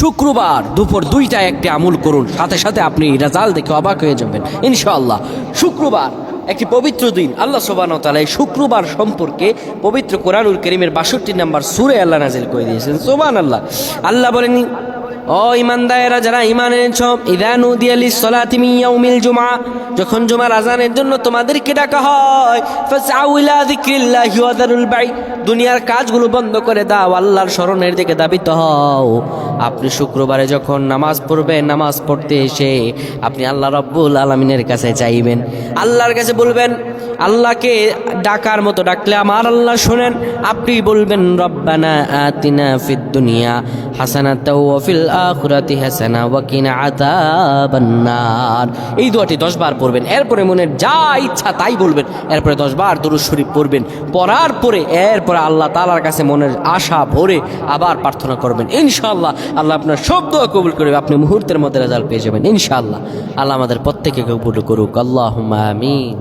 শুক্রবার দুপুর দুইটায় একটি আমল করুন। সাথে সাথে আপনি রেজাল্ট দেখে অবাক হয়ে যাবেন। ইনশাআল্লাহ, শুক্রবার একটি পবিত্র দিন। আল্লাহ সোবান তালা এই শুক্রবার সম্পর্কে পবিত্র কোরআনুল করিমের বাষট্টি নাম্বার সুরে আল্লাহ নাজিল করে দিয়েছেন। সোবান আল্লাহ আল্লাহ বলেন ও ইমানদারেরা, যারা ইমান এনেছ ইদানু দিয়ালি সলাতি মিন ইয়াউমিল জুমআ, যখন জুমার আজানের জন্য তোমাদেরকে ডাকা হয়, ফাসআউ ইলা যিকরিল্লাহি ওয়া দারুল বাই দুনিয়ার কাজগুলো বন্ধ করে দাও, আল্লাহর স্মরণের দিকে দাবিত হও। আপনি শুক্রবারে যখন নামাজ পড়বেন, নামাজ পড়তে এসে আপনি আল্লাহ রব্বুল আলমিনের কাছে চাইবেন। আল্লাহর কাছে বলবেন, আল্লাহকে ডাকার মতো ডাকলে আমার আল্লাহ শোনেন। আপনি বলবেন, রব্বানা আতিনা ফিদ দুনিয়া হাসানাতাও ওয়া ফিল আখিরাতি হাসানা, ওয়া কিনা আযাবান্নার। এই দোয়াটি 10 বার পড়বেন, এরপরে মনের যা ইচ্ছা তাই বলবেন। এরপরে 10 বার দুরূদ শরীফ পড়বেন, পড়ার পরে এরপরে আল্লাহ তাআলার কাছে মনের আশা ভরে আবার প্রার্থনা করবেন। ইনশাআল্লাহ, আল্লাহ আপনার সব দোয়া কবুল করবে, আপনি মুহূর্তের মধ্যে রেজাল্ট পেয়ে যাবেন, ইনশাআল্লাহ। আল্লাহ আমাদের প্রত্যেকে কবুল করুক, আল্লাহুম্মা আমিন।